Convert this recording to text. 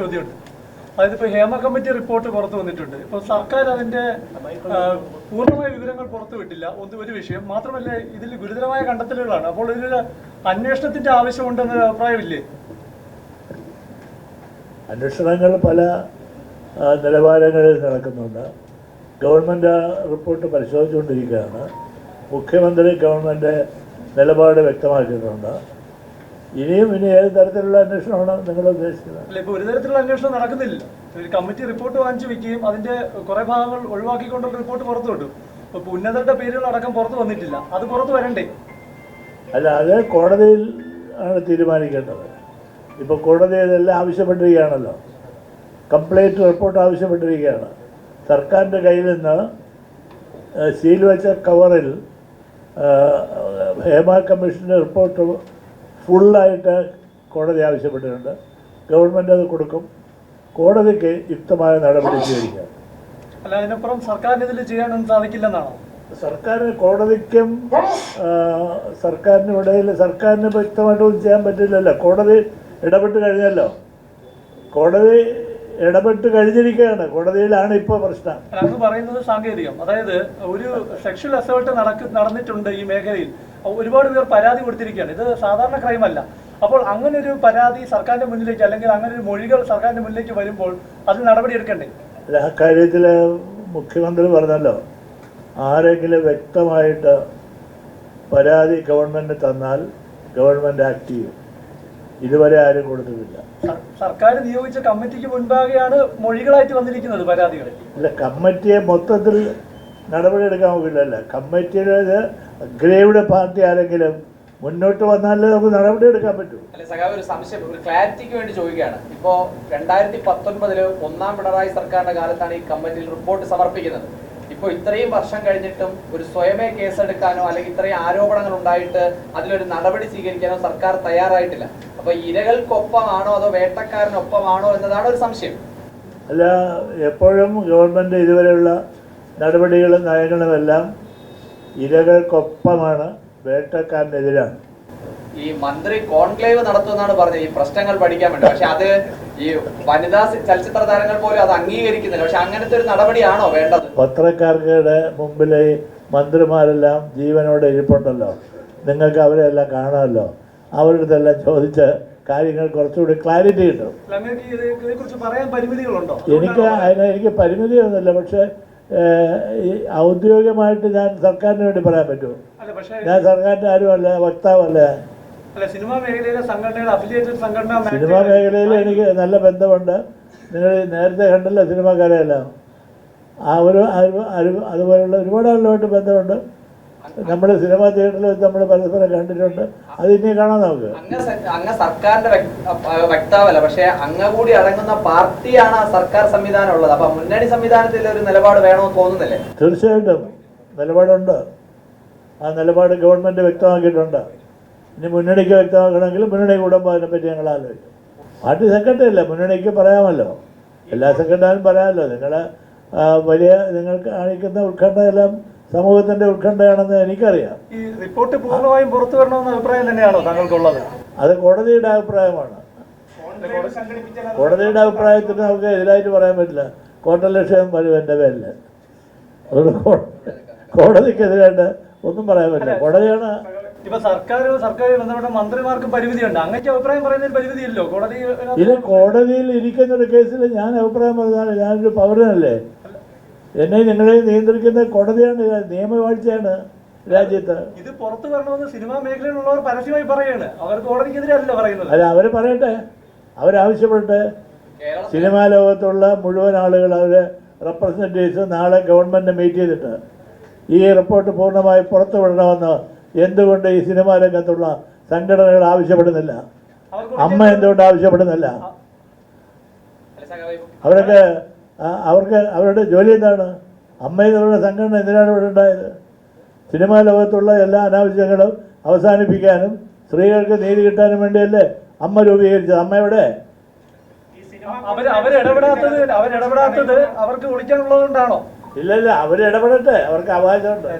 ചോദ്യമുണ്ട്. അതായത് ഇപ്പോൾ ഹേമ കമ്മിറ്റി റിപ്പോർട്ട് പുറത്തു വന്നിട്ടുണ്ട്. ഇപ്പോൾ സർക്കാർ അതിന്റെ പൂർണമായ വിവരങ്ങൾ പുറത്തു വിട്ടില്ല. ഒന്ന് ഒരു വിഷയം. മാത്രമല്ല ഇതിൽ ഗുരുതരമായ കണ്ടെത്തലുകളാണ്. അപ്പോൾ ഇതിൽ അന്വേഷണത്തിന്റെ ആവശ്യമുണ്ടെന്ന അഭിപ്രായമില്ലേ? അന്വേഷണങ്ങൾ പല നിലവാരങ്ങളിൽ നടക്കുന്നുണ്ട്. ഗവൺമെന്റ് റിപ്പോർട്ട് പരിശോധിച്ചുകൊണ്ടിരിക്കുകയാണ്. മുഖ്യമന്ത്രി ഗവൺമെന്റ് നിലപാട് വ്യക്തമാക്കിയിട്ടുണ്ട് ഇനിയും ഇനി ഏത് തരത്തിലുള്ള അന്വേഷണമാണ് നിങ്ങൾ ഉദ്ദേശിക്കുന്നത്? അല്ല ഇപ്പോൾ ഒരു തരത്തിലുള്ള അന്വേഷണം നടക്കുന്നില്ല. ഒരു കമ്മിറ്റി റിപ്പോർട്ട് വാങ്ങിച്ചു വെക്കുകയും അതിന്റെ കുറെ ഭാഗങ്ങൾ ഒഴിവാക്കിക്കൊണ്ടുള്ള റിപ്പോർട്ട് പുറത്തു വിട്ടു. ഇപ്പൊ ഉന്നതരുടെ പേരുകൾ അടക്കം പുറത്തു വന്നിട്ടില്ല. അത് പുറത്തു വരണ്ടേ? അല്ല അത് കോടതിയിൽ ആണ് തീരുമാനിക്കേണ്ടത്. ഇപ്പോൾ കോടതി ഇതെല്ലാം ആവശ്യപ്പെട്ടിരിക്കുകയാണല്ലോ. Complete report ആവശ്യപ്പെട്ടിരിക്കുകയാണ്. സർക്കാരിന്റെ കയ്യിൽ നിന്ന് സീൽ വെച്ച കവറിൽ ഹേമ കമ്മീഷന്റെ റിപ്പോർട്ട് ഫുള്ളായിട്ട് കോടതി ആവശ്യപ്പെട്ടിട്ടുണ്ട്. ഗവൺമെന്റ് അത് കൊടുക്കും. കോടതിക്ക് യുക്തമായ നടപടി സ്വീകരിക്കാം. അല്ല അതിനപ്പുറം സർക്കാരിന് ഇതിൽ ചെയ്യാനൊന്നും സാധിക്കില്ലെന്നാണോ? സർക്കാരിന് കോടതിക്കും സർക്കാരിനും ഇടയിൽ സർക്കാരിന് വ്യക്തമായിട്ടൊന്നും ചെയ്യാൻ പറ്റില്ലല്ലോ. കോടതി ഇടപെട്ട് കഴിഞ്ഞല്ലോ. കോടതി ഇടപെട്ട് കഴിഞ്ഞിരിക്കുകയാണ്. കോടതിയിലാണ് ഇപ്പോൾ പ്രശ്നം. അങ്ങ് പറയുന്നത് സാങ്കേതികം. അതായത് ഒരു സെക്ഷൽ അസോൾട്ട് നടന്നിട്ടുണ്ട് ഈ മേഖലയിൽ. ഒരുപാട് പേർ പരാതി കൊടുത്തിരിക്കുകയാണ്. ഇത് സാധാരണ ക്രൈം അല്ല അപ്പോൾ അങ്ങനെ ഒരു പരാതി സർക്കാരിന്റെ മുന്നിലേക്ക് അല്ലെങ്കിൽ അങ്ങനെ ഒരു മൊഴികൾ സർക്കാരിന്റെ മുന്നിലേക്ക് വരുമ്പോൾ അതിന് നടപടി എടുക്കണ്ടേ? അല്ല മുഖ്യമന്ത്രി പറഞ്ഞല്ലോ ആരെങ്കിലും വ്യക്തമായിട്ട് പരാതി ഗവൺമെന്റ് തന്നാൽ ഗവൺമെന്റ് ആക്ട് ചെയ്യും. ഇതുവരെ ആരും കൊടുത്തിട്ടില്ല. സർക്കാർ നിയോഗിച്ച കമ്മിറ്റിക്ക് മുൻപാകെയാണ് മൊഴികളായിട്ട് വന്നിരിക്കുന്നത് പരാതികൾ. അല്ല കമ്മിറ്റിയെ മൊത്തത്തിൽ നടപടിയെടുക്കാൻ പോകില്ലല്ല. കമ്മിറ്റിയുടെ ഗ്രേവിടെ പാർട്ടി ആരെങ്കിലും മുന്നോട്ട് വന്നാലേ നമുക്ക് നടപടി എടുക്കാൻ പറ്റൂ. ഒരു സംശയം. ഒരു ക്ലാരിറ്റിക്ക് വേണ്ടി ചോദിക്കുകയാണ്. ഇപ്പോ രണ്ടായിരത്തി പത്തൊൻപതിൽ ഒന്നാം പിണറായി സർക്കാരിന്റെ കാലത്താണ് ഈ കമ്മിറ്റിയിൽ റിപ്പോർട്ട് സമർപ്പിക്കുന്നത്. ഇപ്പൊ ഇത്രയും വർഷം കഴിഞ്ഞിട്ടും ഒരു സ്വയമേ കേസെടുക്കാനോ അല്ലെങ്കിൽ ഇത്രയും ആരോപണങ്ങൾ ഉണ്ടായിട്ട് അതിലൊരു നടപടി സ്വീകരിക്കാനോ സർക്കാർ തയ്യാറായിട്ടില്ല. അപ്പൊ ഇരകൾക്കൊപ്പമാണോ അതോ വേട്ടക്കാരനൊപ്പമാണോ എന്നതാണ് ഒരു സംശയം. അല്ല എപ്പോഴും ഗവൺമെന്റ് ഇതുവരെയുള്ള നടപടികളും നയങ്ങളുമെല്ലാം ഇരകൾക്കൊപ്പമാണ് വേട്ടക്കാരനെതിരാണ്. ഈ മന്ത്രി കോൺക്ലേവ് നടത്തുമെന്നാണ് പറഞ്ഞത്. ഈ പ്രശ്നങ്ങൾ പഠിക്കാൻ വേണ്ടി. പക്ഷെ അത് ഈ വനിതാ ചലച്ചിത്ര താരങ്ങൾ പോലും അത് അംഗീകരിക്കുന്നില്ല. പക്ഷെ അങ്ങനത്തെ ഒരു നടപടിയാണോ വേണ്ടത്? പത്രക്കാർക്കുടെ മുമ്പിൽ ഈ മന്ത്രിമാരെല്ലാം ജീവനോടെ ഇരിപ്പുണ്ടല്ലോ. നിങ്ങൾക്ക് അവരെല്ലാം കാണാമല്ലോ. അവരുടെ അടുത്തെല്ലാം ചോദിച്ച് കാര്യങ്ങൾ കുറച്ചുകൂടി ക്ലാരിറ്റി കിട്ടും. അല്ല, ഇതിനെക്കുറിച്ച് പറയാൻ പരിമിതികളുണ്ടോ? എനിക്ക് അതിന് എനിക്ക് പരിമിതിയൊന്നുമില്ല. പക്ഷേ ഔദ്യോഗികമായിട്ട് ഞാൻ സർക്കാരിന് വേണ്ടി പറയാൻ പറ്റുമോ? ഞാൻ സർക്കാരിന്റെ ആരുമല്ല വക്താവല്ല. സിനിമാ മേഖലയിൽ എനിക്ക് നല്ല ബന്ധമുണ്ട്. നിങ്ങൾ നേരത്തെ കണ്ടല്ലോ സിനിമാക്കാരെല്ലാം ആ ഒരു അതുപോലുള്ള ഒരുപാട് ആളുകളുമായിട്ട് ബന്ധമുണ്ട്. നമ്മൾ സിനിമാ തിയേറ്ററിൽ നമ്മൾ പരസ്പരം കണ്ടിട്ടുണ്ട്. അത് ഇനി കാണാം നമുക്ക്. അങ്ങ് സർക്കാരിന്റെ വക്താവല്ല പക്ഷെ അങ്ങ് കൂടി അടങ്ങുന്ന പാർട്ടിയാണ് ആ സർക്കാർ സംവിധാനം ഉള്ളത്. അപ്പൊ മുന്നണി സംവിധാനത്തിൽ ഒരു നിലപാട് വേണമെന്ന് തോന്നുന്നില്ലേ? തീർച്ചയായിട്ടും. നിലപാടുണ്ട്. ആ നിലപാട് ഗവൺമെന്റ് വ്യക്തമാക്കിയിട്ടുണ്ട്. ഇനി മുന്നണിക്ക് വ്യക്തമാക്കണമെങ്കിൽ മുന്നണി കൂടുമ്പോൾ അതിനെപ്പറ്റി ഞങ്ങൾ ആലോചിക്കും. പാർട്ടി സെക്രട്ടറി അല്ലേ? മുന്നണിക്ക് പറയാമല്ലോ. എല്ലാ സെക്രട്ടറിയും പറയാമല്ലോ. നിങ്ങൾ വലിയ നിങ്ങൾക്ക് കാണിക്കുന്ന ഉത്കണ്ഠ എല്ലാം സമൂഹത്തിന്റെ ഉത്കണ്ഠയാണെന്ന് എനിക്കറിയാം. ഈ റിപ്പോർട്ട് പൂർണമായും പുറത്തു വരണമെന്ന അഭിപ്രായം തന്നെയാണോ താങ്കൾക്കുള്ളത്? അത് കോടതിയുടെ അഭിപ്രായമാണ്. കോടതിയുടെ അഭിപ്രായത്തിന് നമുക്ക് എതിരായിട്ട് പറയാൻ പറ്റില്ല. കോട്ടലക്ഷ്യം വരും എന്റെ പേരിൽ അതുകൊണ്ട് കോടതിക്കെതിരായിട്ട് ഒന്നും പറയാൻ പറ്റില്ല. കോടതിയാണ് ഇപ്പൊ സർക്കാർ സർക്കാർ ബന്ധപ്പെട്ട മന്ത്രിമാർക്ക് പരിമിതിയുണ്ട്. അങ്ങനത്തെ അഭിപ്രായം പറയുന്നതിൽ പരിമിതിയല്ലോ? കോടതി ഇത് കോടതിയിൽ ഇരിക്കുന്ന ഒരു കേസിൽ ഞാൻ അഭിപ്രായം പറഞ്ഞാൽ ഞാനൊരു പൗരനല്ലേ. എന്നെ നിങ്ങളെ നിയന്ത്രിക്കുന്ന കോടതിയാണ് നിയമവാഴ്ചയാണ് രാജ്യത്ത്. ഇത് പുറത്തു വരണമെന്ന് സിനിമാ മേഖലയിലുള്ളവർ പരസ്യമായി പറയാണ് അവർ കോടതിക്കെതിരല്ല പറയുന്നത്. അല്ല അവർ പറയട്ടെ. അവരാവശ്യപ്പെട്ട് സിനിമാ ലോകത്തുള്ള മുഴുവൻ ആളുകൾ അവരെ റെപ്രസെന്റേറ്റീവ്സ് നാളെ ഗവൺമെന്റ് മീറ്റ് ചെയ്തിട്ട് ഈ റിപ്പോർട്ട് പൂർണമായി പുറത്തു വിടണമെന്ന് എന്തുകൊണ്ട് ഈ സിനിമാ രംഗത്തുള്ള സംഘടനകൾ ആവശ്യപ്പെടുന്നില്ല? അമ്മ എന്തുകൊണ്ട് ആവശ്യപ്പെടുന്നില്ല? അവരൊക്കെ അവർക്ക് അവരുടെ ജോലി എന്താണ്? അമ്മയെന്നുള്ള സംഘടന എന്തിനാണ് ഇവിടെ ഉണ്ടായത്? സിനിമാ ലോകത്തുള്ള എല്ലാ അനാവശ്യങ്ങളും അവസാനിപ്പിക്കാനും സ്ത്രീകൾക്ക് നീതി കിട്ടാനും വേണ്ടിയല്ലേ അമ്മ രൂപീകരിച്ചത്? അമ്മ എവിടെ? അവർക്ക് വിളിക്കാനുള്ളത് കൊണ്ടാണോ ഇല്ല ഇല്ല അവർ ഇടപെടട്ടെ. അവർക്ക് അവകാശമുണ്ട്.